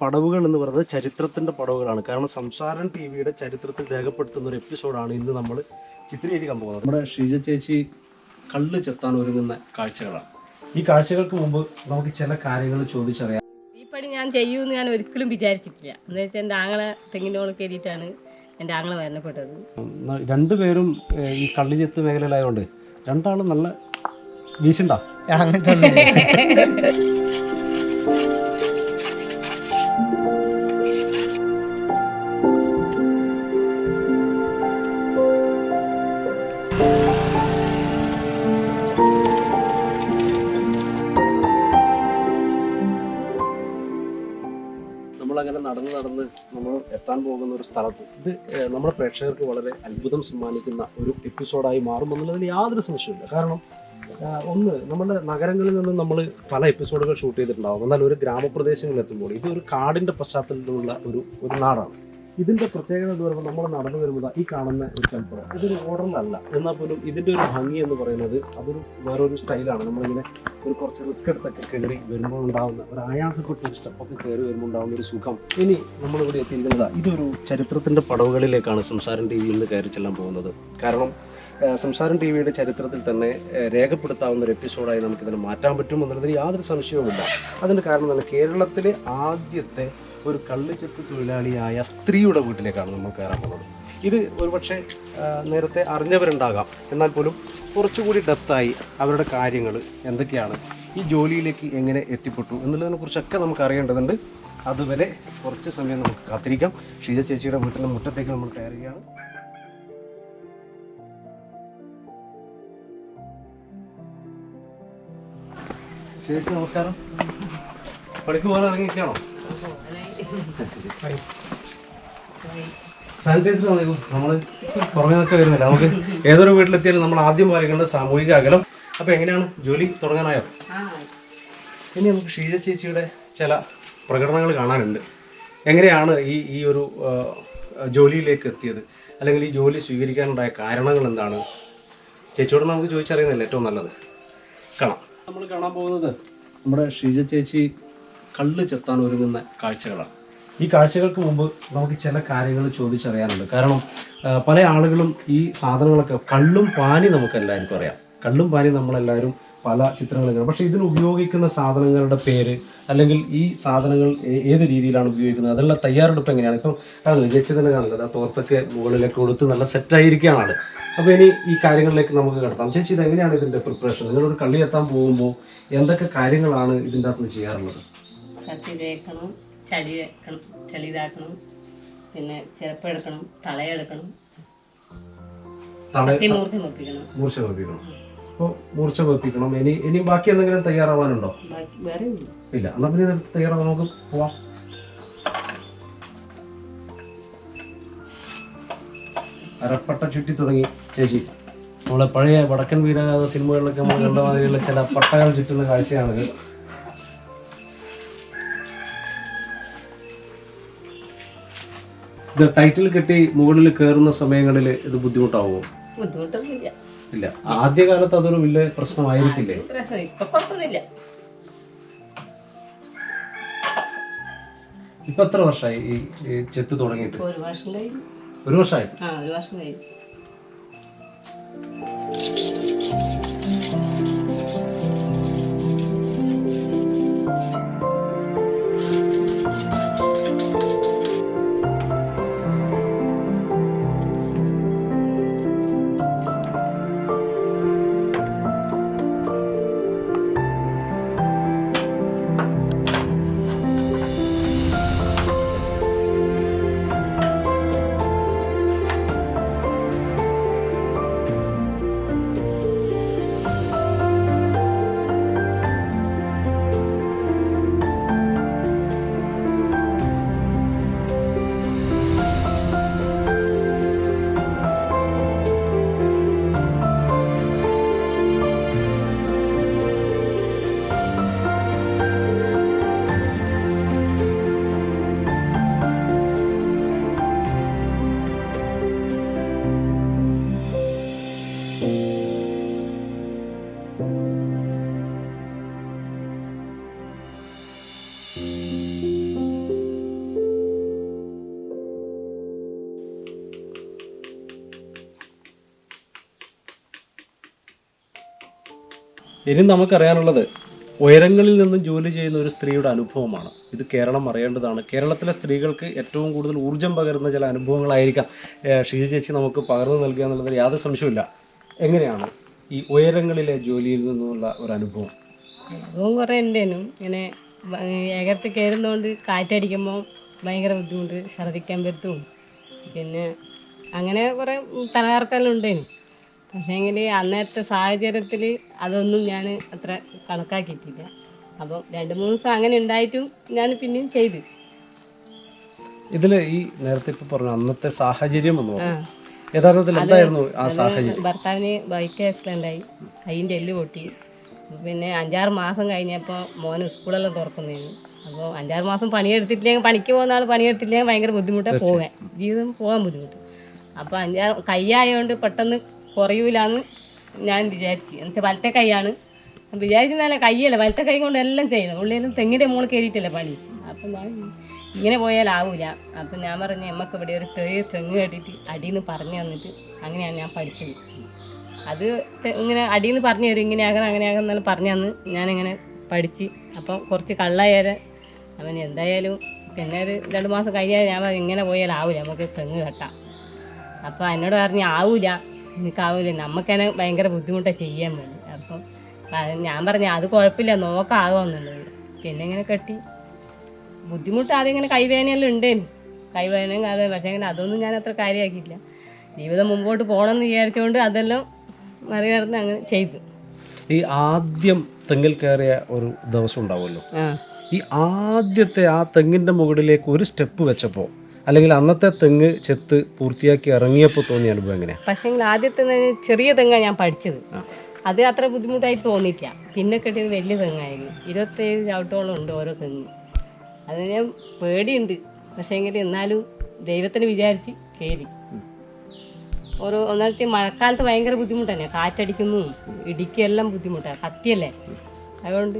പടവുകൾ എന്ന് പറയുന്നത് ചരിത്രത്തിന്റെ പടവുകളാണ്. കാരണം സംസാരൻ ടി വിയുടെ ചരിത്രത്തിൽ രേഖപ്പെടുത്തുന്ന ഒരു എപ്പിസോഡാണ് ഇന്ന് നമ്മൾ ചിത്രീകരിക്കാൻ പോകുന്നത്. നമ്മുടെ ഷീജ ചേച്ചി കള്ള് ചെത്താൻ ഒരുങ്ങുന്ന കാഴ്ചകളാണ്. ഈ കാഴ്ചകൾക്ക് മുമ്പ് നമുക്ക് ചില കാര്യങ്ങൾ ചോദിച്ചറിയാം. ഈ പണി ഞാൻ ചെയ്യുമെന്ന് ഞാൻ ഒരിക്കലും വിചാരിച്ചിട്ടില്ല. എന്ന് വെച്ചാൽ എന്റെ ആങ്ങളെ തെങ്ങിനോട് കയറിയിട്ടാണ് എന്റെ ആങ്ങളെ മരണപ്പെട്ടത്. രണ്ടുപേരും ഈ കള്ളി ചെത്ത് മേഖലയിലായതുകൊണ്ട് രണ്ടാളും നല്ല വീശുണ്ടാ? അങ്ങനത്തെ നമ്മളങ്ങനെ നടന്ന് നടന്ന് നമ്മൾ എത്താൻ പോകുന്ന ഒരു സ്ഥലത്ത് ഇത് നമ്മുടെ പ്രേക്ഷകർക്ക് വളരെ അത്ഭുതം സമ്മാനിക്കുന്ന ഒരു എപ്പിസോഡായി മാറുമെന്നുള്ളതിന് യാതൊരു സംശയമില്ല കാരണം ഒന്ന് നമ്മുടെ നഗരങ്ങളിൽ നിന്നും നമ്മൾ പല എപ്പിസോഡുകൾ ഷൂട്ട് ചെയ്തിട്ടുണ്ടാവും. എന്നാൽ ഒരു ഗ്രാമപ്രദേശങ്ങളിൽ എത്തുമ്പോൾ ഇത് ഒരു കാടിന്റെ പശ്ചാത്തലത്തിലുള്ള ഒരു ഒരു നാടാണ്. ഇതിന്റെ പ്രത്യേകത എന്ന് പറയുമ്പോൾ നമ്മൾ നടന്നു വരുമ്പോൾ ഈ കാണുന്ന ഒരു ചെമ്പറ ഇതൊരു ഓർഡറിലല്ല എന്നാൽ പോലും ഇതിന്റെ ഒരു ഭംഗി എന്ന് പറയുന്നത് അതൊരു വേറൊരു സ്റ്റൈലാണ്. നമ്മളിങ്ങനെ ഒരു കുറച്ച് റിസ്ക് എടുത്തൊക്കെ കയറി വരുമ്പോൾ ഉണ്ടാകുന്ന ഒരു ആയാസപ്പെട്ട ഒരു സ്റ്റെപ്പൊക്കെ കയറി വരുമ്പോൾ ഉണ്ടാകുന്ന ഒരു സുഖം. ഇനി നമ്മളിവിടെ എത്തിയിരിക്കുന്നത് ഇതൊരു ചരിത്രത്തിന്റെ പടവുകളിലേക്കാണ് സംസാരം ടി വിയിൽ നിന്ന് കയറി ചെല്ലാൻ പോകുന്നത്. കാരണം സംസാരം ടി വിയുടെ ചരിത്രത്തിൽ തന്നെ രേഖപ്പെടുത്താവുന്ന ഒരു എപ്പിസോഡായി നമുക്കിതിനെ മാറ്റാൻ പറ്റും യാതൊരു സംശയവുമില്ല. അതിന്റെ കാരണം തന്നെ കേരളത്തിലെ ആദ്യത്തെ ഒരു കള്ളിച്ചെത്ത് തൊഴിലാളിയായ സ്ത്രീയുടെ വീട്ടിലേക്കാണ് നമ്മൾ കയറാൻ പോകുന്നത്. ഇത് ഒരുപക്ഷെ നേരത്തെ അറിഞ്ഞവരുണ്ടാകാം. എന്നാൽ പോലും കുറച്ചുകൂടി ഡെപ്തായി അവരുടെ കാര്യങ്ങൾ എന്തൊക്കെയാണ് ഈ ജോലിയിലേക്ക് എങ്ങനെ എത്തിപ്പെട്ടു എന്നുള്ളതിനെ കുറിച്ചൊക്കെ നമുക്ക് അറിയേണ്ടതുണ്ട്. അതുവരെ കുറച്ച് സമയം നമുക്ക് കാത്തിരിക്കാം. ഷീജ ചേച്ചിയുടെ വീട്ടിന്റെ മുറ്റത്തേക്ക് നമ്മൾ കയറുകയാണ്. ചേച്ചി നമസ്കാരം. പണിക്ക് പോകാൻ ഇറങ്ങിയിരിക്കണോ സാനിറ്റൈസർ വന്നേക്കും നമ്മൾ പുറമേ നിന്നൊക്കെ വരുന്നില്ല. നമുക്ക് ഏതൊരു വീട്ടിലെത്തിയാലും നമ്മൾ ആദ്യം പാലിക്കേണ്ട സാമൂഹിക അകലം. അപ്പോൾ എങ്ങനെയാണ് ജോലി തുടങ്ങാനായോ? ഇനി നമുക്ക് ഷീജ ചേച്ചിയുടെ ചില പ്രകടനങ്ങൾ കാണാനുണ്ട്. എങ്ങനെയാണ് ഈ ഈ ഒരു ജോലിയിലേക്ക് എത്തിയത്? അല്ലെങ്കിൽ ഈ ജോലി സ്വീകരിക്കാനുണ്ടായ കാരണങ്ങൾ എന്താണ്? ചേച്ചിയോട് നമുക്ക് ചോദിച്ചറിയുന്നില്ല ഏറ്റവും നല്ലത്. കാണാം. നമ്മൾ കാണാൻ പോകുന്നത് നമ്മുടെ ഷീജ ചേച്ചി കള്ള് ചെത്താൻ ഒരുങ്ങുന്ന കാഴ്ചകളാണ്. ഈ കാഴ്ചകൾക്ക് മുമ്പ് നമുക്ക് ചില കാര്യങ്ങൾ ചോദിച്ചറിയാനുണ്ട്. കാരണം പല ആളുകളും ഈ സാധനങ്ങളൊക്കെ കള്ളും പാനി നമുക്ക് എല്ലാവർക്കും അറിയാം. കള്ളും പാനി നമ്മളെല്ലാവരും പല ചിത്രങ്ങളും പക്ഷേ ഇതിന് ഉപയോഗിക്കുന്ന സാധനങ്ങളുടെ പേര് അല്ലെങ്കിൽ ഈ സാധനങ്ങൾ ഏത് രീതിയിലാണ് ഉപയോഗിക്കുന്നത്? അതിനുള്ള തയ്യാറെടുപ്പ് എങ്ങനെയാണ്? ഇപ്പം കാണുന്നത് ചേച്ചി തന്നെ കാണുന്നത്. ആ തോർത്തൊക്കെ മുകളിലേക്ക് കൊടുത്ത് നല്ല സെറ്റായിരിക്കുകയാണ് ആൾ അപ്പോൾ ഇനി ഈ കാര്യങ്ങളിലേക്ക് നമുക്ക് കിടത്താം ചേച്ചി ഇത് എങ്ങനെയാണ് ഇതിന്റെ പ്രിപ്പറേഷൻ നിങ്ങളൊരു കള്ളി എത്താൻ പോകുമ്പോൾ എന്തൊക്കെ കാര്യങ്ങളാണ് ഇതിന്റെ അകത്ത് നിന്ന് ചെയ്യാറുള്ളത്? കത്തി തേക്കണം ചളി വെക്കണം ചളി ഇതാക്കണം പിന്നെ ചിരപ്പെടുക്കണം തളയെടുക്കണം തള കത്തി മൂർച്ച മുപ്പിക്കണം മൂർച്ച വെപ്പിക്കണം അപ്പോൾ മൂർച്ച വെപ്പിക്കണം ഇനി ഇനി ബാക്കി എന്തെങ്കിലും തയ്യാറാവാനുണ്ടോ? ഇല്ല. എന്നാൽ പിന്നെ തയ്യാറാവാൻ നമുക്ക് പോവാം. അരപ്പട്ട ചുറ്റി തുടങ്ങി ചേച്ചി. നമ്മളെ പഴയ വടക്കൻ വീരഗാഥ സിനിമകളിലൊക്കെ നമ്മൾ കണ്ട മാതിരിയുള്ള ചില പട്ടകൾ ചുറ്റുന്ന കാഴ്ചയാണിത്. ഇത് ടൈറ്റിൽ കെട്ടി മുകളിൽ കയറുന്ന സമയങ്ങളിൽ ഇത് ബുദ്ധിമുട്ടാവുമോ? ബുദ്ധിമുട്ടൊന്നുമില്ല. ഇല്ല. ആദ്യകാലത്ത് അതൊരു വലിയ പ്രശ്നമായിരിക്കില്ലേ? പ്രശ്നം ഇപ്പൊ കുഴപ്പമൊന്നുമില്ല. ഇപ്പൊ എത്ര വർഷമായി ഈ ഈ ചെത്ത് തുടങ്ങിയിട്ട്? ഒരു വർഷം കഴിഞ്ഞു. ഒരു വർഷമായി ആ ഒരു വർഷം കഴിഞ്ഞു. ഇനി നമുക്കറിയാനുള്ളത് ഉയരങ്ങളിൽ നിന്നും ജോലി ചെയ്യുന്ന ഒരു സ്ത്രീയുടെ അനുഭവമാണ്. ഇത് കേരളം അറിയേണ്ടതാണ്. കേരളത്തിലെ സ്ത്രീകൾക്ക് ഏറ്റവും കൂടുതൽ ഊർജം പകരുന്ന ചില അനുഭവങ്ങളായിരിക്കാം ഷീജ ചേച്ചി നമുക്ക് പകർന്നു നൽകുക എന്നുള്ളതിൽ യാതൊരു സംശയമില്ല എങ്ങനെയാണ് ഈ ഉയരങ്ങളിലെ ജോലിയിൽ നിന്നുള്ള ഒരു അനുഭവം? അനുഭവം കുറേ ഉണ്ടേനും ഇങ്ങനെ ഏകത്ത് കയറുന്നതുകൊണ്ട് കാറ്റടിക്കുമ്പോൾ ഭയങ്കര ബുദ്ധിമുട്ട് ഛർദ്ദിക്കാൻ പറ്റും. പിന്നെ അങ്ങനെ കുറേ തലകറക്കെല്ലാം ഉണ്ടേനും പക്ഷേങ്കിൽ അന്നത്തെ സാഹചര്യത്തിൽ അതൊന്നും ഞാൻ അത്ര കണക്കാക്കിയിട്ടില്ല. അപ്പോൾ രണ്ട് മൂന്ന് ദിവസം അങ്ങനെ ഉണ്ടായിട്ടും ഞാൻ പിന്നെയും ചെയ്തു. ഇതിൽ ഈ നേരത്തെ ഇപ്പോൾ പറഞ്ഞു അന്നത്തെ സാഹചര്യം എന്ന് പറഞ്ഞു യഥാർത്ഥത്തിൽ എന്തായിരുന്നു ആ സാഹചര്യം? ഭർത്താവിന് ബൈക്ക് ആക്സിഡന്റ് ആയി. കൈയിന്റെ എല്ല് പൊട്ടി. പിന്നെ അഞ്ചാറ് മാസം കഴിഞ്ഞപ്പോൾ മോന് സ്കൂളെല്ലാം തുറക്കുന്നതിന് അപ്പോൾ അഞ്ചാറ് മാസം പണിയെടുത്തിട്ടില്ലെങ്കിൽ പണിക്ക് പോകുന്ന ആൾ പണിയെടുത്തില്ലെങ്കിൽ ഭയങ്കര ബുദ്ധിമുട്ടാണ് പോകാൻ ജീവിതം പോകാൻ ബുദ്ധിമുട്ട്. അപ്പോൾ അഞ്ചാറ് കൈയായതുകൊണ്ട് പെട്ടെന്ന് കുറയൂലാന്ന് ഞാൻ വിചാരിച്ചു. എന്നുവെച്ചാൽ വലത്തെ കൈയാണ്. വിചാരിക്കുന്നതല്ല കൈയല്ല വലത്തെ കൈ കൊണ്ട് എല്ലാം ചെയ്യുന്നത്. ഉള്ളിലും തെങ്ങിന്റെ മുകളിൽ കയറിയിട്ടല്ലേ പണി. അപ്പം ഇങ്ങനെ പോയാലാവൂല അപ്പം ഞാൻ പറഞ്ഞു നമുക്ക് ഇവിടെ ഒരു ചെറിയ തെങ്ങ് കെട്ടിയിട്ട് അടിയെന്ന് പറഞ്ഞു തന്നിട്ട് അങ്ങനെയാണ് ഞാൻ പഠിച്ചത്. അത് ഇങ്ങനെ അടിയെന്ന് പറഞ്ഞു തരും ഇങ്ങനെ ആകണം അങ്ങനെ ആകണം പറഞ്ഞു തന്ന് ഞാനിങ്ങനെ പഠിച്ച്. അപ്പം കുറച്ച് കള്ളായാലും അവൻ എന്തായാലും പിന്നെ ഒരു രണ്ട് മാസം കഴിഞ്ഞാൽ ഞാൻ ഇങ്ങനെ പോയാലാവൂല നമുക്ക് തെങ്ങ് കെട്ടാം. അപ്പോൾ എന്നോട് പറഞ്ഞു ആവൂല. എനിക്കാവൂല നമുക്കതിനെ ഭയങ്കര ബുദ്ധിമുട്ടാണ് ചെയ്യാൻ വേണ്ടി. അപ്പം ഞാൻ പറഞ്ഞു അത് കുഴപ്പമില്ല നോക്കാകുമെന്നുള്ളത് പിന്നെ ഇങ്ങനെ കെട്ടി. ബുദ്ധിമുട്ട് ആദ്യം ഇങ്ങനെ കൈവേദനയെല്ലാം ഉണ്ടേനു. കൈവേദനയും കാതെ പക്ഷേ അങ്ങനെ അതൊന്നും ഞാൻ അത്ര കാര്യമാക്കിയില്ല ജീവിതം മുമ്പോട്ട് പോകണമെന്ന് വിചാരിച്ചുകൊണ്ട് അതെല്ലാം മറികടന്ന് അങ്ങനെ ചെയ്തു. ഈ ആദ്യം തെങ്ങിൽ കയറിയ ഒരു ദിവസം ഉണ്ടാവുമല്ലോ. ഈ ആദ്യത്തെ ആ തെങ്ങിന്റെ മുകളിലേക്ക് ഒരു സ്റ്റെപ്പ് വെച്ചപ്പോൾ അല്ലെങ്കിൽ അന്നത്തെ തെങ്ങ് ചെത്ത് പൂർത്തിയാക്കി ഇറങ്ങിയപ്പോൾ തോന്നിയ അനുഭവം എങ്ങനെയാണ് പക്ഷേ ആദ്യത്തെ ചെറിയ തെങ്ങാണ് ഞാൻ പഠിച്ചത്. അത് അത്ര ബുദ്ധിമുട്ടായി തോന്നിയിട്ടില്ല. പിന്നെ കെട്ടിയത് വലിയ തെങ്ങായിരുന്നു. ഇരുപത്തേഴ് ചവിട്ടോളം ഉണ്ട് ഓരോ തെങ്ങ്. അതിന് ഞാൻ പേടിയുണ്ട്. പക്ഷേങ്കിൽ എന്നാലും ദൈവത്തിന് വിചാരിച്ച് കയറി ഓരോ ഒന്നാമത്തെ മഴക്കാലത്ത് ഭയങ്കര ബുദ്ധിമുട്ടാണ് കാറ്റടിക്കുന്നു ഇടിക്കെല്ലാം ബുദ്ധിമുട്ടാണ് കത്തിയല്ലേ? അതുകൊണ്ട്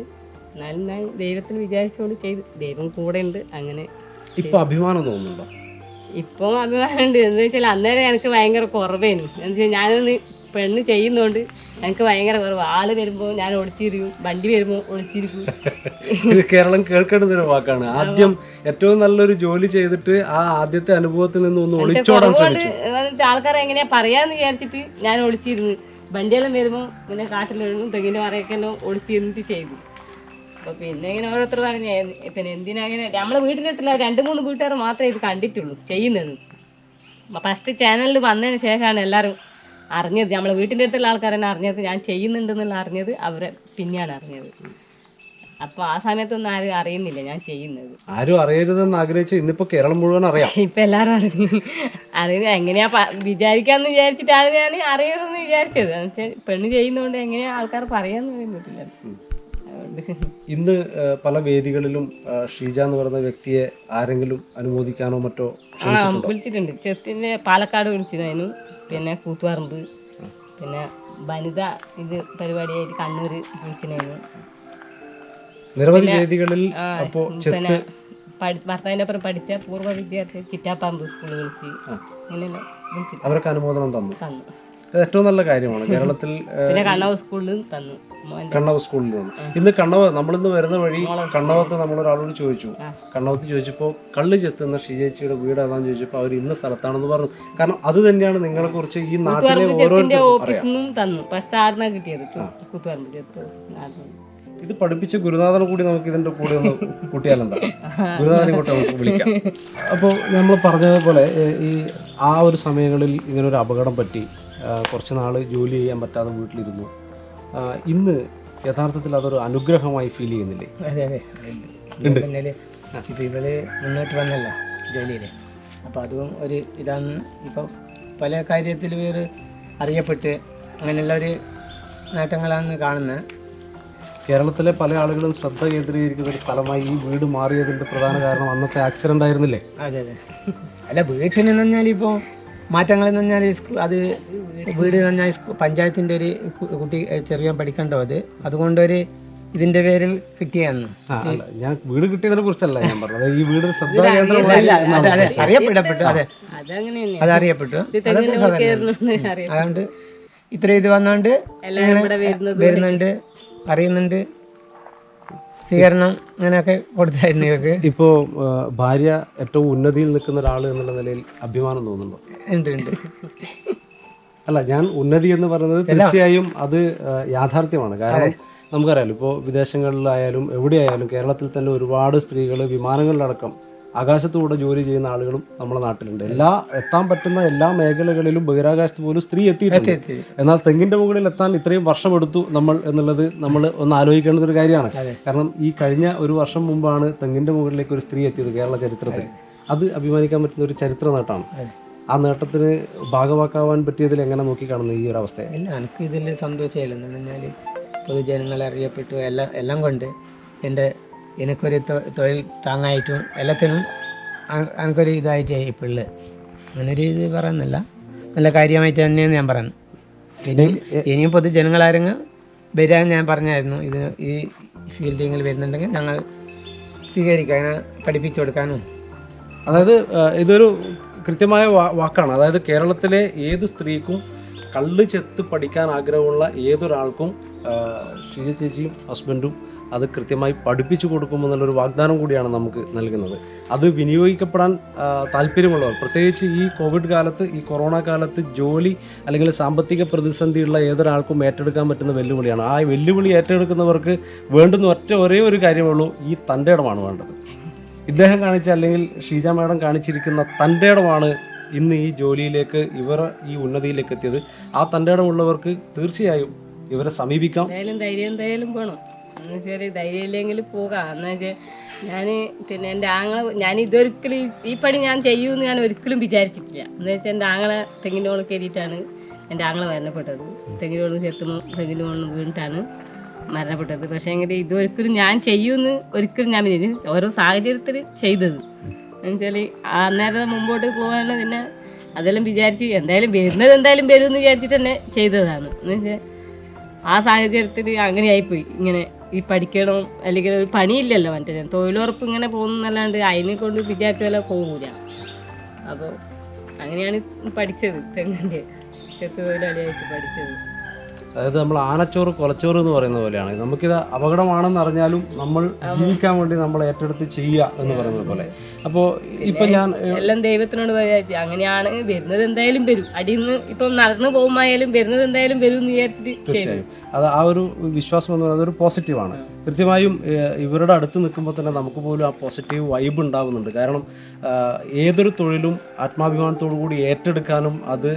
എന്നാലും ഞാൻ ദൈവത്തിന് വിചാരിച്ചുകൊണ്ട് ചെയ്തു. ദൈവം കൂടെ ഉണ്ട് അങ്ങനെ ഇപ്പൊ അഭിമാനം തോന്നുന്നുണ്ടോ? ഇപ്പൊ അഭിമാനമുണ്ട്. എന്ന് വെച്ചാൽ അന്നേരം എനിക്ക് ഭയങ്കര കുറവേനു. എന്ന് വെച്ചാൽ ഞാനൊന്ന് പെണ്ണ് ചെയ്യുന്നോണ്ട് എനിക്ക് ഭയങ്കര കുറവ്. ആൾ വരുമ്പോൾ ഞാൻ ഒളിച്ചിരിക്കും വണ്ടി വരുമ്പോൾ ഒളിച്ചിരിക്കും ഇത് കേരളം കേൾക്കേണ്ടുന്ന ഒരു വാക്കാണ് ആദ്യം ഏറ്റവും നല്ലൊരു ജോലി ചെയ്തിട്ട് ആ ആദ്യത്തെ അനുഭവത്തിൽ നിന്ന് ഒന്ന് ഒളിച്ചോടാൻ ശ്രമിച്ചു. ആൾക്കാരെ എങ്ങനെയാ പറയാന്ന് വിചാരിച്ചിട്ട് ഞാൻ ഒളിച്ചിരുന്നു. വണ്ടിയെല്ലാം വരുമ്പോൾ പിന്നെ കാട്ടിലിരുന്നു തെങ്ങിന്റെ മറയൊക്കെല്ലാം ഒളിച്ചിരുന്നിട്ട് ചെയ്തു. അപ്പോൾ പിന്നെ ഇങ്ങനെ ഓരോരുത്തർ പറഞ്ഞു "ഏ, പിന്നെ എന്തിനാ ഇങ്ങനെ നമ്മളെ വീട്ടിലെത്തില്ല രണ്ട് മൂന്ന് വീട്ടുകാർ മാത്രമേ ഇത് കണ്ടിട്ടുള്ളൂ ചെയ്യുന്നത്. ഫസ്റ്റ് ചാനലിൽ വന്നതിന് ശേഷമാണ് എല്ലാവരും അറിഞ്ഞത്. നമ്മളെ വീട്ടിന്റെ അടുത്തുള്ള ആൾക്കാരെന്നെ അറിഞ്ഞത്. ഞാൻ ചെയ്യുന്നുണ്ടെന്നുള്ള അറിഞ്ഞത് അവരെ പിന്നെയാണ് അറിഞ്ഞത്. അപ്പൊ ആ സമയത്തൊന്നും ആരും അറിയുന്നില്ല ഞാൻ ചെയ്യുന്നത്. ആരും അറിയരുതെന്ന് ആഗ്രഹിച്ച ഇന്നിപ്പോ കേരളം മുഴുവൻ അറിയാം. ഇപ്പൊ എല്ലാരും അറിഞ്ഞു അറിയുന്ന എങ്ങനെയാ വിചാരിക്കാന്ന് വിചാരിച്ചിട്ടാണ് ഞാൻ അറിയരുതെന്ന് വിചാരിച്ചത്. പെണ്ണ് ചെയ്യുന്നതുകൊണ്ട് എങ്ങനെയാ ആൾക്കാർ പറയാന്ന് അതുകൊണ്ട് ഇന്ന് പല വേദികളിലും ഷീജ എന്ന് പറയുന്ന വ്യക്തിയെ ആരെങ്കിലും അനുമോദിക്കാനോ മറ്റോ ആ വിളിച്ചിട്ടുണ്ട്. ചെത്തിന്റെ പാലക്കാട് വിളിച്ചിരുന്നു. പിന്നെ കൂത്തുപറമ്പ്. പിന്നെ വനിത ഇത് പരിപാടിയായിട്ട് കണ്ണൂർ വിളിച്ചിരുന്നു. നിരവധി വേദികളിൽ അപ്പോൾ അപ്പോ പിന്നെ പഠി- ഭർത്താവിന്റെ ഒപ്പം പഠിച്ച പൂർവ വിദ്യാർത്ഥി ചിറ്റാപ്പാമ്പ് സ്കൂളിൽ വിളിച്ച് ഇങ്ങനെയല്ല വിളിച്ചിട്ട് അവർക്ക് അനുമോദനം തന്നു. തന്നു. ഏറ്റവും നല്ല കാര്യമാണ്. കേരളത്തിൽ കണ്ണാവ് സ്കൂളിലും തന്നു. കണ്ണവ ഇന്ന് കണ്ണവ നമ്മളിന്ന് വരുന്ന വഴി കണ്ണവത്ത് നമ്മളൊരാളോട് ചോദിച്ചു. കണ്ണവത്ത് ചോദിച്ചപ്പോൾ കള്ള് ചെത്തുന്ന ഷിജേച്ചിയുടെ വീട് ഏതാന്ന് ചോദിച്ചപ്പോൾ അവർ ഇന്ന സ്ഥലത്താണെന്ന് പറഞ്ഞു. കാരണം അത് തന്നെയാണ് നിങ്ങളെ കുറിച്ച് ഈ നാട്ടിലെ ഓരോരുത്തരും തന്നു. കിട്ടിയത്. ആടുന്ന്. ഇത് പഠിപ്പിച്ച ഗുരുനാഥനെ കൂടി നമുക്ക് ഇതിന്റെ കൂടെ ഒന്ന് കൂട്ടിയാലെന്താ ഗുരുനാഥനെ കൂട്ടി നമുക്ക് വിളിക്കാം. അപ്പോൾ നമ്മൾ പറഞ്ഞതുപോലെ ഈ ആ ഒരു സമയങ്ങളിൽ ഇങ്ങനെ ഒരു അപകടം പറ്റി. കുറച്ച് നാൾ ജോലി ചെയ്യാൻ പറ്റാതെ വീട്ടിലിരുന്നു. ഇന്ന് യഥാർത്ഥത്തിൽ അതൊരു അനുഗ്രഹമായി ഫീൽ ചെയ്യുന്നില്ലേ? അതെ അതെ. ഇപ്പം ഇവൾ മുന്നോട്ട് വന്നല്ല ജോലിയിൽ അപ്പോൾ അതും ഒരു ഇതാണ്. ഇപ്പം പല കാര്യത്തിൽ ഇവർ അറിയപ്പെട്ട് അങ്ങനെയുള്ള ഒരു നേട്ടങ്ങളാണ് കാണുന്നത് കേരളത്തിലെ പല ആളുകളും ശ്രദ്ധ കേന്ദ്രീകരിക്കുന്ന ഒരു സ്ഥലമായി ഈ വീട് മാറിയതിന്റെ പ്രധാന കാരണം അന്നത്തെ ആക്സിഡന്റ് ആയിരുന്നില്ലേ? അതെ അതെ. അല്ല വീട്ടിൽ നിന്ന് പറഞ്ഞാൽ ഇപ്പോൾ മാറ്റങ്ങൾ എന്ന് പറഞ്ഞാൽ അത് വീട് എന്ന് പറഞ്ഞാൽ പഞ്ചായത്തിന്റെ ഒരു കുട്ടി ചെറിയ പഠിക്കണ്ടോ അത്? അതുകൊണ്ടൊരു ഇതിന്റെ പേരിൽ കിട്ടിയാണ് ഞാൻ വീട് കിട്ടിയതിനെ കുറിച്ചല്ല ഞാൻ പറഞ്ഞത്. ഈ വീട് അറിയപ്പെട്ടു അതെ അതെ അറിയപ്പെടപ്പെട്ടു അതെ. അതങ്ങനെ തന്നെ അത് അറിയപ്പെട്ടു. അതുകൊണ്ട് ഇത്ര ഇത് വന്നോണ്ട് വരുന്നുണ്ട് അറിയുന്നുണ്ട്. സ്വീകരണം അങ്ങനെയൊക്കെ കൊടുത്തായിരുന്നു ഇവർക്ക്. ഇപ്പോ ഭാര്യ ഏറ്റവും ഉന്നതിയിൽ നിൽക്കുന്ന ഒരാൾ എന്നുള്ള നിലയിൽ അഭിമാനം തോന്നുന്നുണ്ടോ? ഉണ്ട് ഉണ്ട്. അല്ല ഞാൻ ഉന്നതി എന്ന് പറയുന്നത് തീർച്ചയായും അത് യാഥാർത്ഥ്യമാണ്. കാരണം നമുക്കറിയാലോ ഇപ്പോൾ വിദേശങ്ങളിലായാലും എവിടെയായാലും കേരളത്തിൽ തന്നെ ഒരുപാട് സ്ത്രീകൾ വിമാനങ്ങളിലടക്കം ആകാശത്തൂടെ ജോലി ചെയ്യുന്ന ആളുകളും നമ്മുടെ നാട്ടിലുണ്ട്. എല്ലാ എത്താൻ പറ്റുന്ന എല്ലാ മേഖലകളിലും ബഹിരാകാശത്ത് പോലും സ്ത്രീ എത്തിയിട്ടുണ്ട്. എത്തി. എന്നാൽ തെങ്ങിന്റെ മുകളിൽ എത്താൻ ഇത്രയും വർഷമെടുത്തു നമ്മൾ എന്നുള്ളത് നമ്മൾ ഒന്ന് ആലോചിക്കേണ്ട ഒരു കാര്യമാണ്. കാരണം ഈ കഴിഞ്ഞ ഒരു വർഷം മുമ്പാണ് തെങ്ങിന്റെ മുകളിലേക്ക് ഒരു സ്ത്രീ എത്തിയത് കേരള ചരിത്രത്തിൽ. അത്. അഭിമാനിക്കാൻ പറ്റുന്ന ഒരു ചരിത്ര നേട്ടമാണ്. ആ നേട്ടത്തിന് ഭാഗമാക്കാവാൻ പറ്റിയതിൽ എങ്ങനെ നോക്കിക്കാണുന്നു ഈ ഒരു അവസ്ഥയെ അല്ല എനിക്ക് ഇതിൽ സന്തോഷമില്ല. എന്ന് പറഞ്ഞാൽ പൊതുജനങ്ങളെ അറിയപ്പെട്ടു. എല്ലാം എല്ലാം കൊണ്ട് എന്റെ എനിക്കൊരു തൊഴിൽ താങ്ങായിട്ടും എല്ലാത്തിനും എനിക്കൊരു ഇതായിട്ട് ഇപ്പോൾ ഉള്ളത് അങ്ങനൊരു ഇത് പറയുന്നില്ല. നല്ല കാര്യമായിട്ട് തന്നെയാണ് ഞാൻ പറയുന്നത് പിന്നെ ഇനിയും പൊതുജനങ്ങളാരെങ്കിലും വരാൻ ഞാൻ പറഞ്ഞായിരുന്നു. ഇത് ഈ ഫീൽഡിങ്ങിൽ വരുന്നുണ്ടെങ്കിൽ ഞങ്ങൾ സ്വീകരിക്കാൻ പഠിപ്പിച്ചു കൊടുക്കാനും. അതായത് ഇതൊരു കൃത്യമായ വാക്കാണ്. അതായത് കേരളത്തിലെ ഏത് സ്ത്രീക്കും കള്ള് ചെത്ത് പഠിക്കാൻ ആഗ്രഹമുള്ള ഏതൊരാൾക്കും ഷീജ ചേച്ചിയും ഹസ്ബൻഡും അത് കൃത്യമായി പഠിപ്പിച്ചു കൊടുക്കുമെന്നുള്ളൊരു വാഗ്ദാനം കൂടിയാണ് നമുക്ക് നൽകുന്നത്. അത് വിനിയോഗിക്കപ്പെടാൻ താല്പര്യമുള്ളവർ പ്രത്യേകിച്ച് ഈ കോവിഡ് കാലത്ത് ഈ കൊറോണ കാലത്ത് ജോലി അല്ലെങ്കിൽ സാമ്പത്തിക പ്രതിസന്ധിയുള്ള ഏതൊരാൾക്കും ഏറ്റെടുക്കാൻ പറ്റുന്ന വെല്ലുവിളിയാണ്. ആ വെല്ലുവിളി ഏറ്റെടുക്കുന്നവർക്ക് വേണ്ടുന്ന ഒറ്റ ഒരേ ഒരു കാര്യമേ ഉള്ളൂ ഈ തന്റെ ഇടമാണ് വേണ്ടത്. ഇദ്ദേഹം കാണിച്ച അല്ലെങ്കിൽ ഷീജ മാഡം കാണിച്ചിരിക്കുന്ന തന്റെ ഇടമാണ് ഇന്ന് ഈ ജോലിയിലേക്ക് ഇവർ ഈ ഉന്നതിയിലേക്ക് എത്തിയത്. ആ തന്റെ ഇടമുള്ളവർക്ക് തീർച്ചയായും ഇവരെ സമീപിക്കാം. എന്തായാലും ധൈര്യം എന്തായാലും വേണം. എന്ന് വെച്ചാൽ ധൈര്യം ഇല്ലെങ്കിൽ പോകാം. എന്ന് വെച്ചാൽ ഞാൻ പിന്നെ എന്റെ ആങ്ങളെ ഞാൻ ഇതൊരിക്കലും ഈ പണി ഞാൻ ചെയ്യുമെന്ന് ഞാൻ ഒരിക്കലും വിചാരിച്ചിട്ടില്ല. എന്ന് വെച്ചാൽ എന്റെ ആങ്ങളെ തെങ്ങിന്റെ മോൾ കയറിയിട്ടാണ് എന്റെ ആങ്ങളെ മരണപ്പെട്ടത്. തെങ്ങിന്റെ മോൾ ചെത്തുമ്പോൾ തെങ്ങിന്റെ മോളിൽ വീണിട്ടാണ് മരണപ്പെട്ടത്. പക്ഷേ എങ്കിൽ ഇത് ഒരിക്കലും ഞാൻ ചെയ്യുമെന്ന് ഒരിക്കലും ഞാൻ വിചാരിച്ചു ഓരോ സാഹചര്യത്തിൽ ചെയ്തത്. എന്നുവെച്ചാൽ അന്നേരം മുമ്പോട്ട് പോകാനുള്ള പിന്നെ അതെല്ലാം വിചാരിച്ച് എന്തായാലും വരുന്നത് എന്തായാലും വരുമെന്ന് വിചാരിച്ചിട്ട് തന്നെ ചെയ്തതാണ്. എന്ന് വെച്ചാൽ ആ സാഹചര്യത്തിൽ അങ്ങനെയായിപ്പോയി. ഇങ്ങനെ ഈ പഠിക്കണം അല്ലെങ്കിൽ ഒരു പണിയില്ലല്ലോ മറ്റേ തൊഴിലുറപ്പ് ഇങ്ങനെ പോകുന്നല്ലാണ്ട് അതിനെ കൊണ്ട് വിചാരിച്ച പോലെ പോകൂല. അപ്പോൾ അങ്ങനെയാണ് പഠിച്ചത് തെങ്ങിന്റെ തൊഴിലാളിയായിട്ട് പഠിച്ചത്. അതായത് നമ്മൾ ആനച്ചോറ് കൊലച്ചോറ് എന്ന് പറയുന്ന പോലെയാണ്. നമുക്കിത് അപകടമാണെന്ന് അറിഞ്ഞാലും നമ്മൾ ജീവിക്കാൻ വേണ്ടി നമ്മൾ ഏറ്റെടുത്ത് ചെയ്യുക എന്ന് പറയുന്നത് പോലെ. അപ്പോൾ ഇപ്പൊ ഞാൻ എല്ലാം ദൈവത്തിനോട് വിചാരിച്ചു അങ്ങനെയാണ് വരുന്നത് എന്തായാലും വരും. അടിയിൽ നിന്ന് ഇപ്പം നടന്നു പോകുമ്പോയാലും വരുന്നത് എന്തായാലും വരും എന്ന് വിചാരിച്ചിട്ട് ചെയ്തു. തീർച്ചയായും. അത് ആ ഒരു വിശ്വാസം എന്ന് പറയുന്നത് ഒരു പോസിറ്റീവാണ്. കൃത്യമായും ഇവരുടെ അടുത്ത് നിൽക്കുമ്പോൾ തന്നെ നമുക്ക് പോലും ആ പോസിറ്റീവ് വൈബ് ഉണ്ടാകുന്നുണ്ട് കാരണം ഏതൊരു തൊഴിലും ആത്മാഭിമാനത്തോടു കൂടി ഏറ്റെടുക്കാനും അത്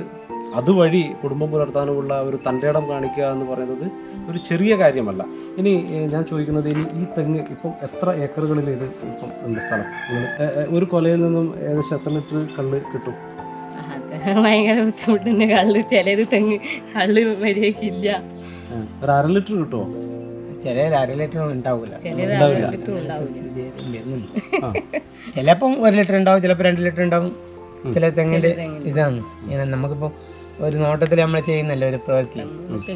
അതുവഴി കുടുംബം പുലർത്താനുമുള്ള ഒരു തന്റെടം കാണിക്കുക എന്ന് പറയുന്നത് ഒരു ചെറിയ കാര്യമല്ല. ഇനി ഞാൻ ചോദിക്കുന്നത് ഇനി ഈ തെങ്ങ് ഇപ്പം എത്ര ഏക്കറുകളിൽ ഇത് ഇപ്പം ഉണ്ട് സ്ഥലം? ഒരു കൊലയിൽ നിന്നും ഏകദേശം എത്ര ലിറ്റർ കള്ള് കിട്ടും? ഭയങ്കര ബുദ്ധിമുട്ട് തന്നെ കള്ള് ചിലത് തെങ്ങ് കള്ള് മര്യാദക്കില്ല ഏഹ്, ഒരു അര ലിറ്റർ കിട്ടുമോ ചില അര ലിറ്റർ ഉണ്ടാവില്ല. ചിലത് ചിലപ്പം ഒരു ലിറ്റർ ഉണ്ടാവും ചിലപ്പോൾ രണ്ട് ലിറ്റർ ഉണ്ടാവും. ചില തെങ്ങിന്റെ ഇതാണ്. നമുക്കിപ്പോൾ ഒരു നോട്ടത്തിൽ നമ്മൾ ചെയ്യുന്നല്ലോ ഒരു പ്രവൃത്തി?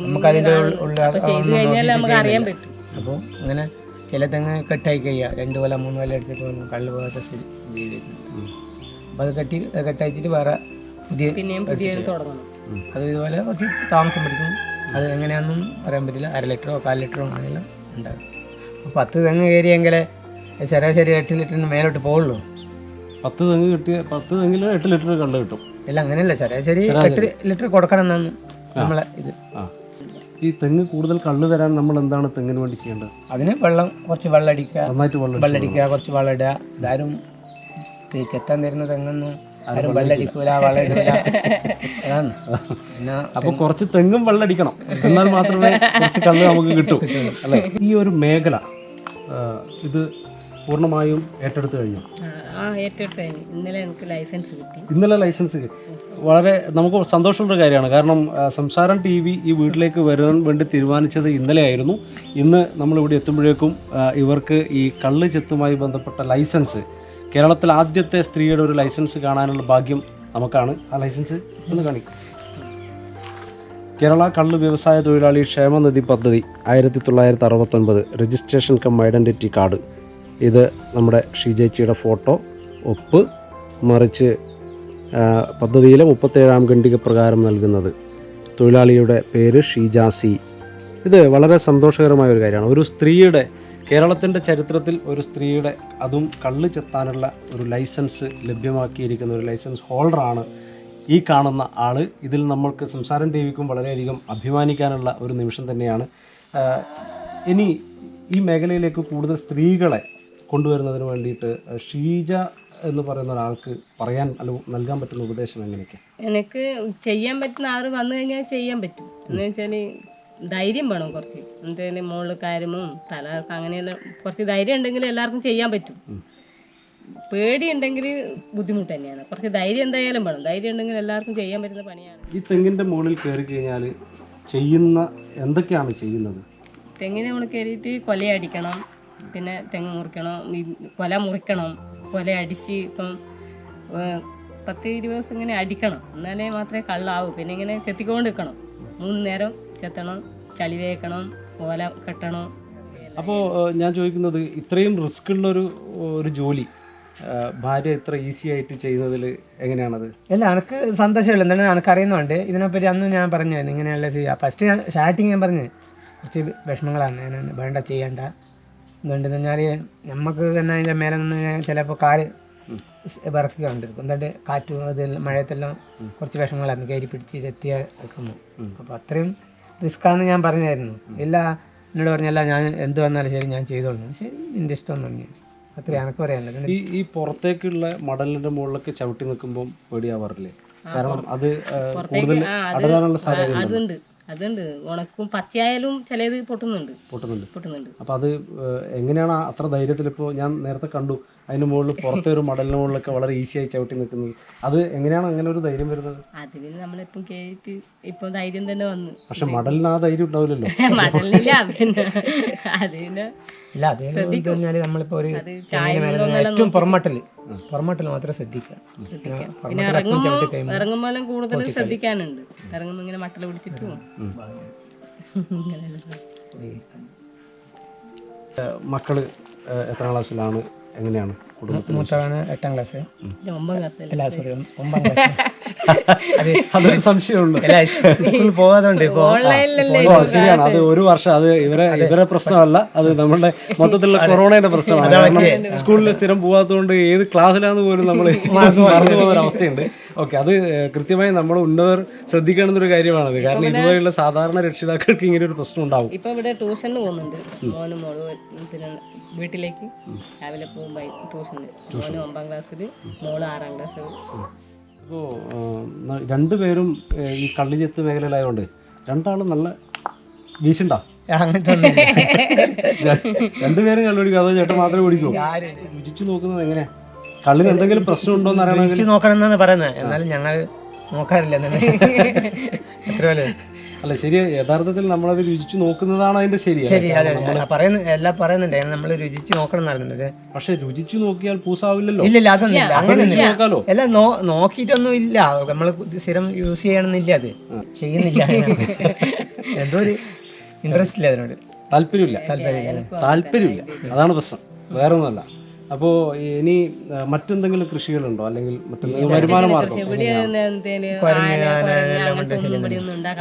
നമുക്ക് അതിന്റെ ഉള്ള അപ്പൊ ചെയ്ത് കഴിഞ്ഞാൽ നമുക്ക് അറിയാൻ പറ്റും. അപ്പോൾ അങ്ങനെ ചില തെങ്ങ് കെട്ടായി കഴിയുക. രണ്ട് കൊല്ലം മൂന്ന് വല എടുത്തിട്ട് വന്നു. കള്ളു പോകാത്ത സ്ഥിതി. അപ്പൊ അപ്പോൾ അത് കെട്ടി കെട്ടയച്ചിട്ട് വേറെ പുതിയ അത് ഇതുപോലെ കുറച്ച് താമസം പിടിക്കും. അത് എങ്ങനെയാണെന്നും പറയാൻ പറ്റില്ല. അര ലിറ്ററോ കാൽ ലിറ്ററോ ആണെങ്കിലും ഉണ്ടാകും. അപ്പോൾ പത്ത് തെങ്ങ് കയറിയെങ്കിലേ ശരാശരി എട്ട് ലിറ്ററിന് മേലോട്ട് പോകുള്ളൂ പത്ത് തെങ്ങ് കിട്ടിയ പത്ത് തെങ്ങിൽ എട്ട് ലിറ്റർ കള്ള് കിട്ടും. അല്ല അങ്ങനെയല്ല ശരാശരി എട്ട് ലിറ്റർ കൊടുക്കണം എന്നാണ് നമ്മളെ ഇത്. ഈ തെങ്ങ് കൂടുതൽ കള്ള് തരാൻ നമ്മൾ എന്താണ് തെങ്ങിന് വേണ്ടി ചെയ്യേണ്ടത്? അതിന് വെള്ളം കുറച്ച് വെള്ളം അടിക്കുക. നന്നായിട്ട് വെള്ളം വെള്ളം അടിക്കുക. കുറച്ച് വെള്ളം ഇടുക. ഇതാരും ചെത്താൻ തരുന്ന തെങ്ങൊന്നും ആരും വെള്ളം അടിക്കൂല. വളം ഇടൂല. അതാണ്. അപ്പൊ കുറച്ച് തെങ്ങും വെള്ളം അടിക്കണം. എന്നാൽ മാത്രമേ കുറച്ച് കള്ള് നമുക്ക് കിട്ടൂ. അല്ലെ? ഈ ഒരു മേഖല ഇത് പൂർണമായും ഏറ്റെടുത്ത് കഴിഞ്ഞു. ഇന്നലെ ലൈസൻസ് കിട്ടി. വളരെ നമുക്ക് സന്തോഷമുള്ള കാര്യമാണ്. കാരണം സംസാരം ടി വി ഈ വീട്ടിലേക്ക് വരാൻ വേണ്ടി തീരുമാനിച്ചത് ഇന്നലെ ആയിരുന്നു. ഇന്ന് നമ്മളിവിടെ എത്തുമ്പോഴേക്കും ഇവർക്ക് ഈ കള്ള് ചെത്തുമായി ബന്ധപ്പെട്ട ലൈസൻസ് കേരളത്തിൽ ആദ്യത്തെ സ്ത്രീയുടെ ഒരു ലൈസൻസ് കാണാനുള്ള ഭാഗ്യം നമുക്കാണ്. ആ ലൈസൻസ് ഒന്ന് കാണിക്കും. കേരള കള്ള് വ്യവസായ തൊഴിലാളി ക്ഷേമനിധി പദ്ധതി ആയിരത്തി തൊള്ളായിരത്തി അറുപത്തൊൻപത് രജിസ്ട്രേഷൻ കം ഐഡന്റിറ്റി കാർഡ് ഇത് നമ്മുടെ ഷിജേച്ചിയുടെ ഫോട്ടോ. ഒപ്പ് മറിച്ച് പദ്ധതിയിലെ മുപ്പത്തേഴാം ഖണ്ഡിക പ്രകാരം നൽകുന്നത്. തൊഴിലാളിയുടെ പേര് ഷീജാസി ഇത് വളരെ സന്തോഷകരമായ ഒരു കാര്യമാണ്. ഒരു സ്ത്രീയുടെ കേരളത്തിന്റെ ചരിത്രത്തിൽ ഒരു സ്ത്രീയുടെ അതും കള്ള് ചെത്താനുള്ള ഒരു ലൈസൻസ് ലഭ്യമാക്കിയിരിക്കുന്ന ഒരു ലൈസൻസ് ഹോൾഡറാണ് ഈ കാണുന്ന ആൾ ഇതിൽ നമ്മൾക്ക് സംസാരം ടി വിക്കും വളരെയധികം അഭിമാനിക്കാനുള്ള ഒരു നിമിഷം തന്നെയാണ്. ഇനി ഈ മേഖലയിലേക്ക് കൂടുതൽ സ്ത്രീകളെ കൊണ്ടുവരുന്നതിന് വേണ്ടിയിട്ട് ഷീജ എന്ന് പറയുന്ന ഒരാൾക്ക് പറയാൻ അല്ലെങ്കിൽ നൽകാൻ പറ്റുന്ന ഉപദേശം എങ്ങനെയൊക്കെ? എനിക്ക് ചെയ്യാൻ പറ്റുന്ന ആറ് വന്നു കഴിഞ്ഞാൽ ചെയ്യാൻ പറ്റും. എന്ന് വെച്ചാൽ ധൈര്യം വേണം കുറച്ച്. എന്തെങ്കിലും മുകളിൽ കാര്യമും തലകർക്ക് അങ്ങനെയുള്ള കുറച്ച് ധൈര്യം ഉണ്ടെങ്കിൽ എല്ലാവർക്കും ചെയ്യാൻ പറ്റും. പേടി ഉണ്ടെങ്കിൽ ബുദ്ധിമുട്ട് തന്നെയാണ്. കുറച്ച് ധൈര്യം എന്തായാലും വേണം. ധൈര്യം ഉണ്ടെങ്കിൽ എല്ലാവർക്കും ചെയ്യാൻ പറ്റുന്ന പണിയാണ്. ഈ തെങ്ങിന്റെ മുകളിൽ കയറി കഴിഞ്ഞാൽ ചെയ്യുന്ന എന്തൊക്കെയാണ് ചെയ്യുന്നത്? തെങ്ങിനെ നമ്മൾ കയറിയിട്ട് കൊലയടിക്കണം പിന്നെ തെങ്ങ് മുറിക്കണം ഈ കൊല മുറിക്കണം കൊല അടിച്ച് ഇപ്പം പത്ത് ഇരുപത് ദിവസം ഇങ്ങനെ അടിക്കണം. എന്നാലേ മാത്രമേ കള്ളാവൂ. പിന്നെ ഇങ്ങനെ ചെത്തിക്കൊണ്ട് നിൽക്കണം മൂന്ന് നേരം ചെത്തണം ചളി തേക്കണം ഓല കെട്ടണം. അപ്പോൾ ഞാൻ ചോദിക്കുന്നത് ഇത്രയും റിസ്ക് ഉള്ളൊരു ഒരു ജോലി ആ, ഭാര്യ ഇത്ര ഈസി ആയിട്ട് ചെയ്യുന്നതിൽ എങ്ങനെയാണത്? അല്ല എനിക്ക് സന്തോഷമില്ല? എന്താണ് എനിക്ക് അറിയുന്നുണ്ട് ഇതിനെപ്പറ്റി അന്ന് ഞാൻ പറഞ്ഞു ഇങ്ങനെയുള്ള ഫസ്റ്റ് ഞാൻ സ്റ്റാർട്ടിങ് ഞാൻ പറഞ്ഞു. കുറച്ച് വിഷമങ്ങളാണ്. ഞാൻ വേണ്ട ചെയ്യണ്ട. എന്തുകൊണ്ടെന്ന് പറഞ്ഞാൽ നമുക്ക് തന്നെ അതിന്റെ മേലെ നിന്ന് ചിലപ്പോൾ കാൽ വിറക്കുക വിറക്കുകയുണ്ടിരിക്കും എന്നിട്ട് കാറ്റും അതെല്ലാം മഴയത്തെല്ലാം കുറച്ച് വിഷമങ്ങളായിരുന്നു കയറി പിടിച്ച് ചെത്തിയ വെക്കുന്നു. അപ്പോൾ അത്രയും റിസ്ക്കാന്ന് ഞാൻ പറഞ്ഞായിരുന്നു. ഇല്ല എന്നോട് പറഞ്ഞല്ല ഞാൻ എന്ത് വന്നാലും ശരി ഞാൻ ചെയ്തോളൂ. ശരി നിന്റെ ഇഷ്ടം പറഞ്ഞു അത്രയും എനക്ക് പറയാനുള്ളത്. ഈ ഈ പുറത്തേക്കുള്ള മടലിന്റെ മുകളിലൊക്കെ ചവിട്ടി നിൽക്കുമ്പം പേടിയാവാറില്ലേ? കാരണം അത് കൂടുതൽ ആ, അടരാനുള്ള സാധ്യത അതുണ്ട്. അതുണ്ട്. ഉണക്കും പച്ചയായാലും ചിലത് പൊട്ടുന്നുണ്ട്. പൊട്ടുന്നുണ്ട്. പൊട്ടുന്നുണ്ട്. അപ്പൊ അത് എങ്ങനെയാണ് അത്ര ധൈര്യത്തിൽ ഇപ്പോൾ ഞാൻ നേരത്തെ കണ്ടു. അതിന് മുകളിൽ പുറത്തെ ഒരു മടലിന് മുകളിലൊക്കെ വളരെ ഈസിയായി ചവിട്ടി നിൽക്കുന്നത്. അത് എങ്ങനെയാണ് അങ്ങനെ ഒരു ധൈര്യം വരുന്നത്? അതിന് നമ്മളിപ്പം കേട്ട് ഇപ്പം ധൈര്യം തന്നെ വന്നു. പക്ഷെ മടലിന് ആ ധൈര്യം ഉണ്ടാവില്ലല്ലോ. മടലില്ല അതിന് ഇല്ല അതേ പറഞ്ഞാൽ നമ്മളിപ്പോൾ ഒരു ഏറ്റവും പുറമട്ടൽ. പുറമട്ടൽ മാത്രം ശ്രദ്ധിക്കുക. കൂടുതൽ ശ്രദ്ധിക്കാനുണ്ട്. ഇങ്ങനെ മട്ടൽ പിടിച്ചിട്ടും മക്കൾ എത്രാം ക്ലാസ്സിലാണ്? എങ്ങനെയാണ് കുടുംബത്തിൽ മൂത്തവണ് എട്ടാം ക്ലാസ് അല്ല സോറി ഒമ്പതാം ക്ലാസ് അതെ. അതൊരു സംശയമുണ്ട്. അല്ല സ്കൂളിൽ ഓൺലൈനിലല്ലേ ഓ ശരിയാണ്. അത് ഒരു വർഷം അത് ഇവരെ ഇവരെ പ്രശ്നമല്ല. അത് നമ്മളുടെ മൊത്തത്തിലുള്ള കൊറോണയുടെ പ്രശ്നമാണ്. സ്കൂളിൽ സ്ഥിരം പോകാത്തതുകൊണ്ട് ഏത് ക്ലാസ്സിലാന്ന് പോലും നമ്മൾ മറന്നു പോകുന്ന ഒരു അവസ്ഥയുണ്ട് ഓക്കെ അത് കൃത്യമായി നമ്മൾ ഉന്നതർ ശ്രദ്ധിക്കണം ഒരു കാര്യമാണത്. കാരണം ഇതുപോലെയുള്ള സാധാരണ രക്ഷിതാക്കൾക്ക് ഇങ്ങനെ ഒരു പ്രശ്നം ഉണ്ടാവും. ഇപ്പൊ ഇവിടെ ട്യൂഷന് പോകുന്നുണ്ട്. മോനും മോളും പിന്നെ വീട്ടിലേക്ക് രാവിലെ പോകുമ്പോൾ ട്യൂഷന്. മോന് ഒമ്പതാം ക്ലാസ്സിൽ മോൾ ആറാം ക്ലാസ്സിൽ അപ്പോൾ രണ്ടുപേരും ഈ കള്ളിചെത്ത് മേഖലയിലായതുകൊണ്ട് രണ്ടാളും നല്ല വീശുണ്ടാ. രണ്ടുപേരും കള്ളുപിടിക്കും. അതോ ചേട്ടൻ മാത്രമേ കുടിക്കൂ? രുചിച്ചു നോക്കുന്നത് എങ്ങനെയാ? കള്ളിന് എന്തെങ്കിലും പ്രശ്നം ഉണ്ടോ എന്ന് അറിയണമെങ്കിൽ നോക്കണം എന്നാണ് പറയുന്നത്. എന്നാലും ഞങ്ങൾ നോക്കാറില്ല പോലെ. അല്ല ശരി യഥാർത്ഥത്തിൽ നമ്മളത് രുചിച്ചു നോക്കുന്നതാണ് അതിന്റെ ശരി. ശരി അതെ പറയുന്നു എല്ലാം പറയുന്നുണ്ട്. നമ്മൾ രുചിച്ച് നോക്കണം എന്നാണ് പക്ഷെ രുചിച്ചു നോക്കിയാൽ പൂസാവില്ലല്ലോ? ഇല്ല ഇല്ല അതൊന്നുമില്ല. അങ്ങനെയൊന്നുമില്ല. നോക്കാലോ? അല്ല നോ നോക്കിയിട്ടൊന്നും ഇല്ല നമ്മൾ സ്ഥിരം യൂസ് ചെയ്യണമെന്നില്ല അത്. ചെയ്യുന്നില്ല. എന്തോ ഒരു ഇൻട്രസ്റ്റ് ഇല്ല അതിനോട്. താല്പര്യമില്ല. താല്പര്യമില്ല. താല്പര്യമില്ല. അതാണ് പ്രശ്നം. വേറെ ഒന്നുമല്ല അപ്പോൾ ഇനി മറ്റെന്തെങ്കിലും കൃഷികളുണ്ടോ? അല്ലെങ്കിൽ മറ്റെന്തെങ്കിലും വരുമാന മാർഗം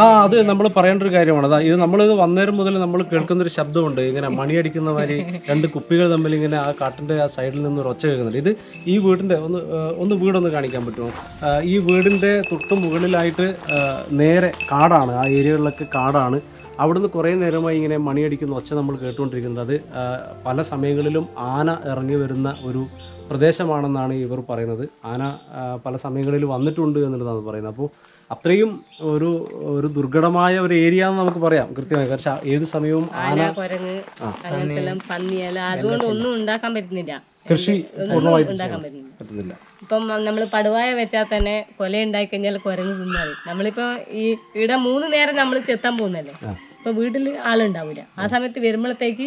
ആ അത് നമ്മൾ പറയേണ്ട ഒരു കാര്യമാണ്. അതാ ഇത് നമ്മൾ ഇത് വന്നേരം മുതൽ നമ്മൾ കേൾക്കുന്ന ഒരു ശബ്ദമുണ്ട്. ഇങ്ങനെ മണിയടിക്കുന്ന മാതിരി രണ്ട് കുപ്പികൾ തമ്മിൽ ഇങ്ങനെ ആ കാട്ടിന്റെ ആ സൈഡിൽ നിന്ന് ഒരു ഒച്ച കേൾക്കുന്നുണ്ട്. ഇത് ഈ വീടിന്റെ ഒന്ന് ഒന്ന് വീടൊന്ന് കാണിക്കാൻ പറ്റുമോ? ഈ വീടിന്റെ തൊട്ട് മുകളിലായിട്ട് നേരെ കാടാണ്. ആ ഏരിയകളിലൊക്കെ കാടാണ്. അവിടുന്ന് കുറേ നേരമായി ഇങ്ങനെ മണിയടിക്കുന്ന ഒച്ച നമ്മൾ കേട്ടുകൊണ്ടിരിക്കുന്നത്. അത് പല സമയങ്ങളിലും ആന ഇറങ്ങി വരുന്ന ഒരു പ്രദേശമാണെന്നാണ് ഇവർ പറയുന്നത്. ആന പല സമയങ്ങളിൽ വന്നിട്ടുണ്ട് എന്നുള്ളതാണ് പറയുന്നത്. അപ്പോൾ അത്രയും ഒരു ഒരു ദുർഘടമായ ഒരു ഏരിയ എന്ന് നമുക്ക് പറയാം കൃത്യമായി. കാരണം ഏത് സമയവും ആന കുരങ്ങ് അങ്ങനത്തെല്ലാം പന്നിയല്ല അതുകൊണ്ട് ഒന്നും ഉണ്ടാക്കാൻ പറ്റുന്നില്ല. കൃഷി ഉണ്ടാക്കാൻ പറ്റുന്നില്ല. ഇപ്പം നമ്മൾ പടുവായ വെച്ചാൽ തന്നെ കൊല ഉണ്ടായി കഴിഞ്ഞാൽ കുരങ്ങ് തിന്നാൽ നമ്മളിപ്പോ ഈ ഇവിടെ മൂന്ന് നേരം നമ്മൾ ചെത്താൻ പോകുന്നല്ലേ ഇപ്പൊ വീട്ടിൽ ആളുണ്ടാവില്ല ആ. സമയത്ത് വരുമ്പോഴത്തേക്ക്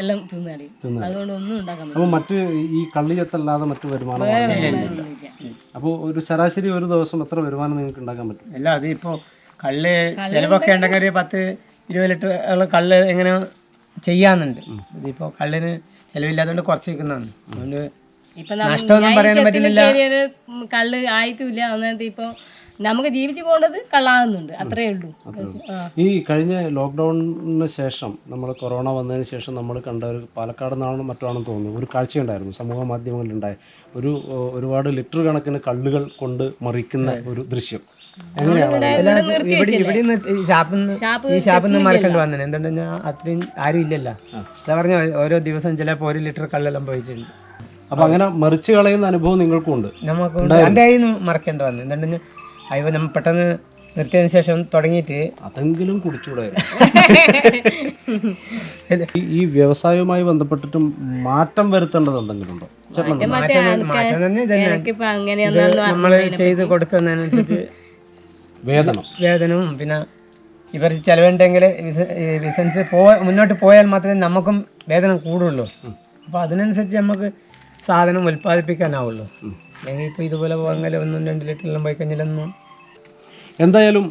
എല്ലാം തിന്നാടി. അതുകൊണ്ട് ഒന്നും ഉണ്ടാക്കാൻ അപ്പോൾ മറ്റ് ഈ കള്ളിയത്തല്ലാതെ മറ്റു വരുമാനം അപ്പോൾ ഒരു ശരാശരി ഒരു ദിവസം എത്ര വരുമാനം നിങ്ങൾക്ക് ഉണ്ടാക്കാൻ പറ്റും? അല്ല അത് ഇപ്പോൾ കള്ള് ചിലവൊക്കെ ഉണ്ടെങ്കിൽ ഒരു പത്ത് ഇരുപത് ലിറ്റർ ഉള്ള കള്ള് എങ്ങനെ ചെയ്യാന്നുണ്ട്. ഇതിപ്പോൾ കള്ളിന് ചിലവില്ലാത്തതുകൊണ്ട് കുറച്ച് വെക്കുന്നതാണ് അതുകൊണ്ട് ഇപ്പൊ നഷ്ടമൊന്നും പറയാൻ പറ്റുന്നില്ല. കള്ള് ആയിട്ടില്ല അന്നേരത്തെ ഇപ്പൊ നമുക്ക് ജീവിച്ചു പോകേണ്ടത് കള്ളാകുന്നുണ്ട് അത്രേ ഉള്ളൂ. ഈ കഴിഞ്ഞ ലോക്ക്ഡൗണിന് ശേഷം നമ്മൾ കൊറോണ വന്നതിന് ശേഷം നമ്മൾ കണ്ട ഒരു പാലക്കാട് നിന്നാണ് മറ്റാണെന്ന് തോന്നുന്നു. ഒരു കാഴ്ചയുണ്ടായിരുന്നു. സമൂഹ മാധ്യമങ്ങളിലുണ്ടായ ഒരു ഒരുപാട് ലിറ്റർ കണക്കിന് കള്ളുകൾ കൊണ്ട് മറിക്കുന്ന ഒരു ദൃശ്യം. എന്തുകൊണ്ട് അത്രയും ആരും ഇല്ലല്ലോ. പറഞ്ഞ ഓരോ ദിവസം ചിലപ്പോ ഒരു ലിറ്റർ കള്ളെല്ലാം പോയിട്ടുണ്ട്. അപ്പൊ അങ്ങനെ മറിച്ച് കളയുന്ന അനുഭവം നിങ്ങൾക്കും ഉണ്ട്. നമുക്ക് നിന്ന് മറക്കേണ്ടി വന്നു എന്തുകൊണ്ട് കഴിഞ്ഞാൽ അയ്യോ നമ്മൾ പെട്ടെന്ന് നിർത്തിയതിനു ശേഷം തുടങ്ങിയിട്ട് അതെങ്കിലും കുടിച്ചൂടെ ഈ- ഈ വ്യവസായവുമായി ബന്ധപ്പെട്ടിട്ടും മാറ്റം വരുത്തേണ്ടത് എന്തെങ്കിലും ഉണ്ടോ? മാറ്റം തന്നെ ഇതന്നെ. എനിക്കിപ്പോ അങ്ങനെയൊന്നും നമ്മൾ ചെയ്ത് കൊടുക്കുന്നതിനനുസരിച്ച് വേതനം. വേതനവും പിന്നെ ഇവർ ചിലവുണ്ടെങ്കിൽ ബിസിനസ് പോ മുന്നോട്ട് പോയാൽ മാത്രമേ നമുക്കും വേതനം കൂടുള്ളൂ. അപ്പോൾ അതിനനുസരിച്ച് നമുക്ക് സാധനം ഉൽപ്പാദിപ്പിക്കാനാവുള്ളൂ. അല്ലെങ്കിൽ ഇപ്പോൾ ഇതുപോലെ പോകാൻ ഒന്നും രണ്ട് ലിറ്ററെല്ലാം പോയി എന്തായാലും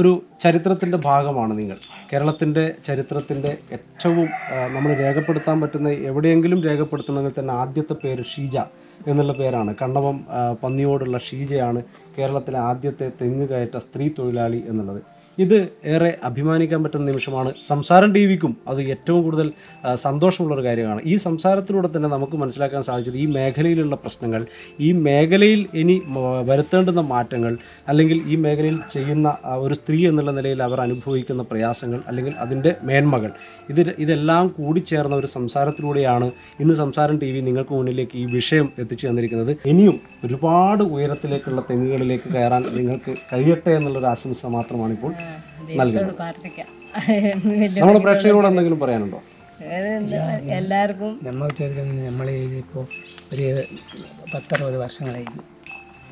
ഒരു ചരിത്രത്തിന്റെ ഭാഗമാണ് നിങ്ങൾ. കേരളത്തിന്റെ ചരിത്രത്തിന്റെ ഏറ്റവും നമ്മൾ രേഖപ്പെടുത്താൻ പറ്റുന്ന എവിടെയെങ്കിലും രേഖപ്പെടുത്തണമെങ്കിൽ തന്നെ ആദ്യത്തെ പേര് ഷീജ എന്നുള്ള പേരാണ്. കണ്ണവം പന്നിയോടുള്ള ഷീജയാണ് കേരളത്തിലെ ആദ്യത്തെ തെങ്ങ് കയറ്റ സ്ത്രീ തൊഴിലാളി എന്നുള്ളത്. ഇത് ഏറെ അഭിമാനിക്കാൻ പറ്റുന്ന നിമിഷമാണ്. സംസാരം ടി വിക്കും അത് ഏറ്റവും കൂടുതൽ സന്തോഷമുള്ള ഒരു കാര്യമാണ്. ഈ സംസാരത്തിലൂടെ തന്നെ നമുക്ക് മനസ്സിലാക്കാൻ സാധിച്ചത് ഈ മേഖലയിലുള്ള പ്രശ്നങ്ങൾ ഈ മേഖലയിൽ ഇനി വരുത്തേണ്ടുന്ന മാറ്റങ്ങൾ അല്ലെങ്കിൽ ഈ മേഖലയിൽ ചെയ്യുന്ന ഒരു സ്ത്രീ എന്നുള്ള നിലയിൽ അവർ അനുഭവിക്കുന്ന പ്രയാസങ്ങൾ അല്ലെങ്കിൽ അതിന്റെ മേന്മകൾ ഇത് ഇതെല്ലാം കൂടി ചേർന്ന ഒരു സംസാരത്തിലൂടെയാണ് ഇന്ന് സംസാരം ടി വി നിങ്ങൾക്ക് മുന്നിലേക്ക് ഈ വിഷയം എത്തിച്ചു തന്നിരിക്കുന്നത്. ഇനിയും ഒരുപാട് ഉയരത്തിലേക്കുള്ള തെങ്ങുകളിലേക്ക് കയറാൻ നിങ്ങൾക്ക് കഴിയട്ടെ എന്നുള്ളൊരു ആശംസ മാത്രമാണ് ദൈവത്തോട് പ്രാർത്ഥിക്കാം. നമ്മുടെ പ്രേക്ഷകരോട് എന്തെങ്കിലും പറയാനുണ്ടോ? എല്ലാവർക്കും നമ്മൾ വിചാരിക്കുന്നത് നമ്മൾ ഇതിപ്പോൾ ഒരു പത്തറുപത് വർഷങ്ങളായി.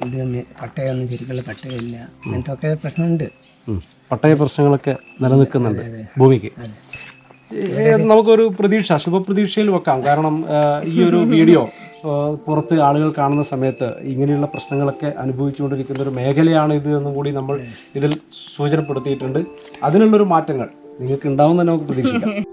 ഇത് പട്ടയൊന്നും ശരിക്കുള്ള പട്ടയമില്ല. അങ്ങനത്തെ ഒക്കെ പ്രശ്നമുണ്ട് പട്ടയ പ്രശ്നങ്ങളൊക്കെ നിലനിൽക്കുന്നുണ്ട് ഭൂമിക്ക്. നമുക്കൊരു പ്രതീക്ഷ ശുഭപ്രതീക്ഷയിൽ വെക്കാം. കാരണം ഈ ഒരു വീഡിയോ പുറത്ത് ആളുകൾ കാണുന്ന സമയത്ത് ഇങ്ങനെയുള്ള പ്രശ്നങ്ങളൊക്കെ അനുഭവിച്ചുകൊണ്ടിരിക്കുന്ന ഒരു മേഖലയാണ് ഇത് എന്നും കൂടി നമ്മൾ ഇതിൽ സൂചനപ്പെടുത്തിയിട്ടുണ്ട്. അതിനുള്ളൊരു മാറ്റങ്ങൾ നിങ്ങൾക്ക് ഉണ്ടാവും തന്നെ നമുക്ക് പ്രതീക്ഷിക്കാം.